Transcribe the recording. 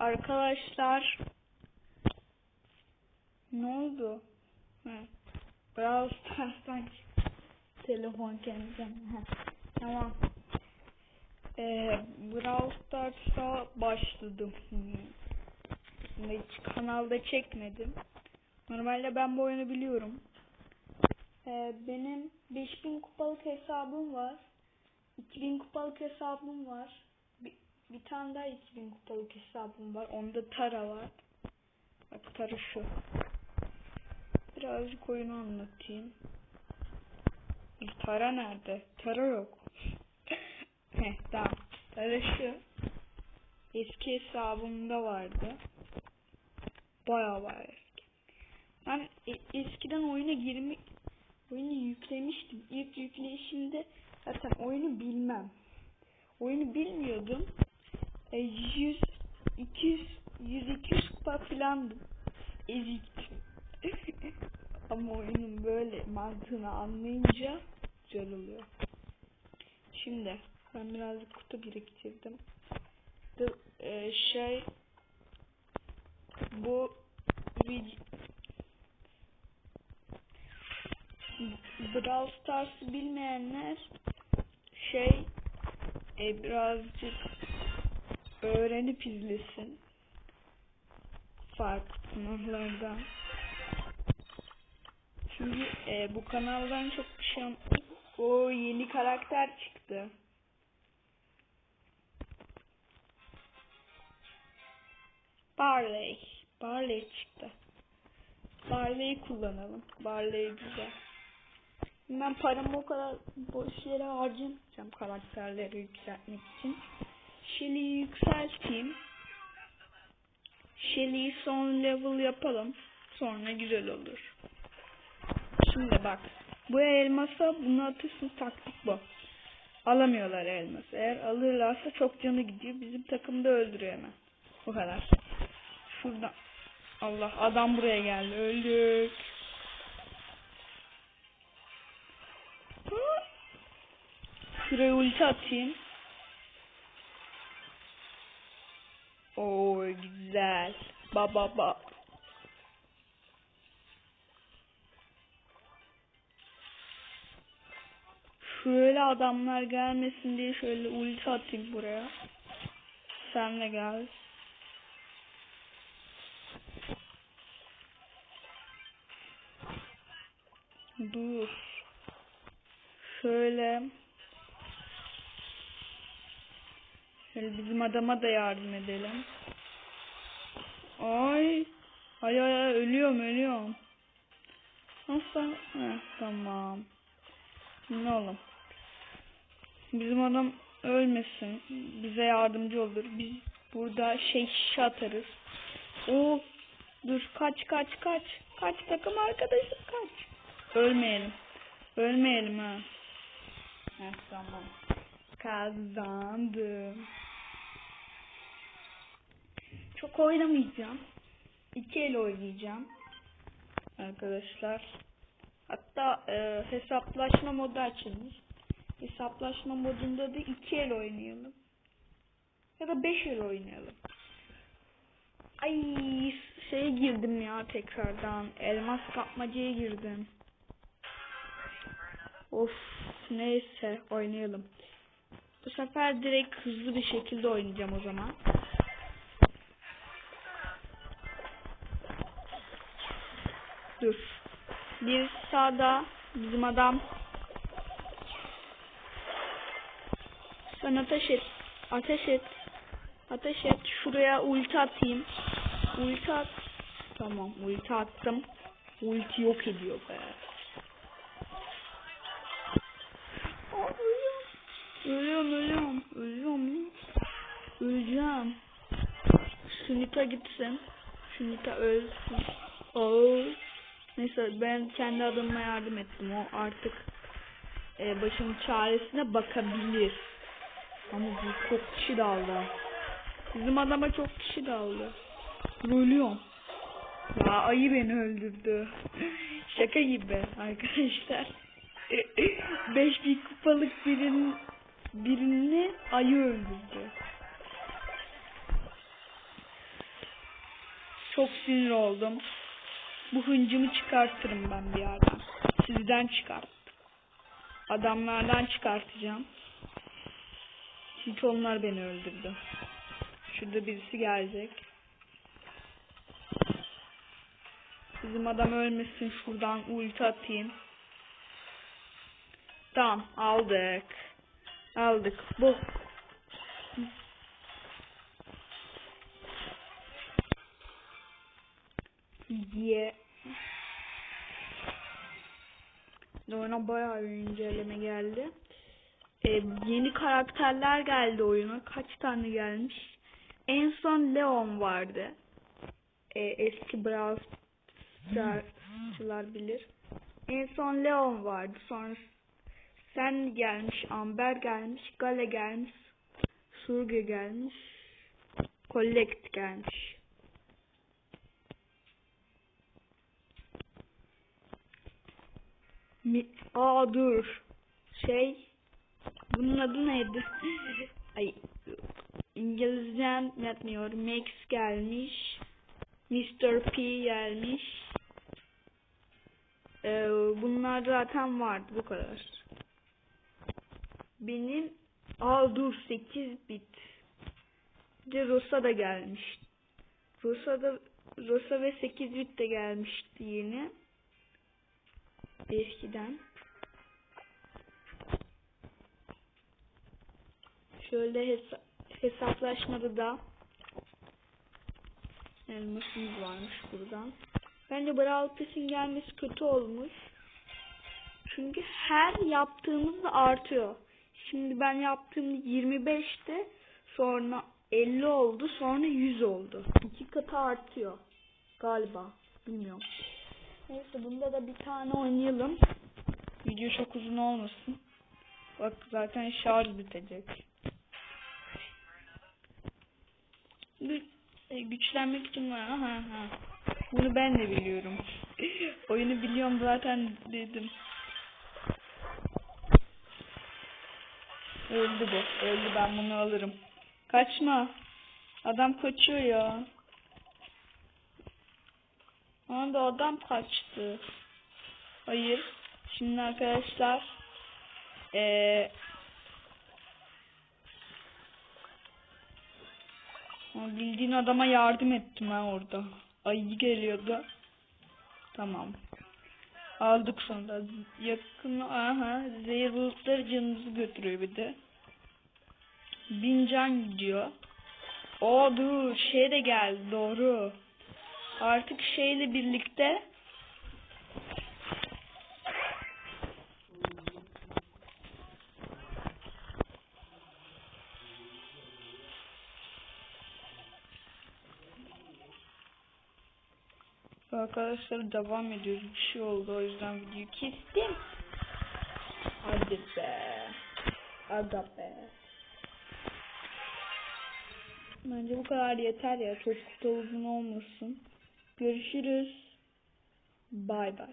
Arkadaşlar ne oldu? Hı. Brawl Stars'tan telefon kendine. Heh, Tamam. Ee, Brawl Stars'a başladım. Hiç kanalda çekmedim. Normalde ben bu oyunu biliyorum. Ee, benim 5000 kupalık hesabım var. 2000 kupalık hesabım var. Bir, tane daha 2000 kupalık hesabım var. Onda Tara var. Bak Tara şu. Birazcık oyunu anlatayım. Tara nerede? Tara yok. Heh tamam. Tara şu. Eski hesabımda vardı. Baya baya eski. Ben e- eskiden oyuna girmek oyunu yüklemiştim. İlk yükleyişimde zaten oyunu bilmem. Oyunu bilmiyordum. E, 100 200 100 200 kupa filandım. Eziktim. Ama oyunun böyle mantığını anlayınca güzel oluyor. Şimdi ben birazcık kutu biriktirdim. The, e, şey bu Brawl Stars'ı bilmeyenler şey e, birazcık öğrenip izlesin. Farklı kanallardan. Çünkü e, bu kanaldan çok bir şey o yeni karakter çıktı. Barley. Barley çıktı. Barley'i kullanalım. Barley güzel. Ben paramı o kadar boş yere harcamayacağım karakterleri yükseltmek için. Shelly'yi yükselteyim. Shelly'yi son level yapalım. Sonra güzel olur. Şimdi bak. Bu elmasa bunu atırsın taktik bu. Alamıyorlar elması. Eğer alırlarsa çok canı gidiyor. Bizim takımda öldürüyor hemen. Bu kadar. Şurada. Allah adam buraya geldi. Öldük. Şuraya ulti atayım. Güzel. Ba ba ba. Şöyle adamlar gelmesin diye şöyle ulti atayım buraya. Sen de gel. Dur. Şöyle. Şöyle bizim adama da yardım edelim. Ay. Ay ay ay ölüyorum ölüyorum. Nasıl? Heh, tamam. Ne oğlum? Bizim adam ölmesin. Bize yardımcı olur. Biz burada şey şişe atarız. Oo, dur kaç kaç kaç. Kaç takım arkadaşım kaç. Ölmeyelim. Ölmeyelim ha. Heh, tamam. Kazandım. Oynamayacağım. İki el oynayacağım. Arkadaşlar. Hatta e, hesaplaşma modu açılmış. Hesaplaşma modunda da iki el oynayalım. Ya da beş el oynayalım. Ay şeye girdim ya tekrardan. Elmas kapmacaya girdim. Of neyse oynayalım. Bu sefer direkt hızlı bir şekilde oynayacağım o zaman. Dur. Bir sağda bizim adam. Sen ateş et. Ateş et. Ateş et. Şuraya ulti atayım. Ulti at. Tamam ulti attım. Ulti yok ediyor be. Ölüyorum ölüyorum. Ölüyorum. Öleceğim. Sunita gitsin. Sunita ölsün. Oo. Neyse ben kendi adıma yardım ettim. O artık e, başının çaresine bakabilir. Ama bu çok kişi daldı. Bizim adama çok kişi daldı. Ölüyorum. Ya ayı beni öldürdü. Şaka gibi arkadaşlar. 5000 kupalık birinin birini ayı öldürdü. Çok sinir oldum. Bu hıncımı çıkartırım ben bir yerden. Sizden çıkart. Adamlardan çıkartacağım. Çünkü onlar beni öldürdü. Şurada birisi gelecek. Bizim adam ölmesin şuradan ulti atayım. Tamam aldık. Aldık. Bu. Diye. Oyuna bayağı bir inceleme geldi. Ee, yeni karakterler geldi oyuna. Kaç tane gelmiş? En son Leon vardı. Ee, eski Brawl Stars'çılar bilir. En son Leon vardı. Sonra Sen gelmiş, Amber gelmiş, Gale gelmiş, Surge gelmiş, Collect gelmiş. Mi Aa dur. Şey bunun adı neydi? Ay İngilizcem yetmiyor. Max gelmiş. Mr. P gelmiş. Ee, bunlar zaten vardı bu kadar. Benim Aa dur 8 bit. Bir de Rosa da gelmiş. Rosa da Rosa ve 8 bit de gelmişti yine. Eskiden. Şöyle hesa hesaplaşmada da elmasımız varmış buradan. Bence Brawl Pass'in gelmesi kötü olmuş. Çünkü her yaptığımızda artıyor. Şimdi ben yaptığımda 25'ti. Sonra 50 oldu. Sonra 100 oldu. İki katı artıyor. Galiba. Bilmiyorum. Neyse bunda da bir tane oynayalım. Video çok uzun olmasın. Bak zaten şarj bitecek. Gü e, güçlenmek için var. Aha, ha. Bunu ben de biliyorum. Oyunu biliyorum zaten dedim. Öldü bu. Öldü ben bunu alırım. Kaçma. Adam kaçıyor ya. Anda adam kaçtı. Hayır. Şimdi arkadaşlar ee, bildiğin adama yardım ettim ben orada. Ayı geliyordu. Tamam. Aldık sonra. Yakın aha zehir bulutları canımızı götürüyor bir de. Bin can gidiyor. O dur şey de geldi doğru. Artık şeyle birlikte Arkadaşlar devam ediyoruz. Bir şey oldu o yüzden videoyu kestim. Hadi be. Aga be. Bence bu kadar yeter ya. Çok da uzun olmasın. Görüşürüz. Bay bay.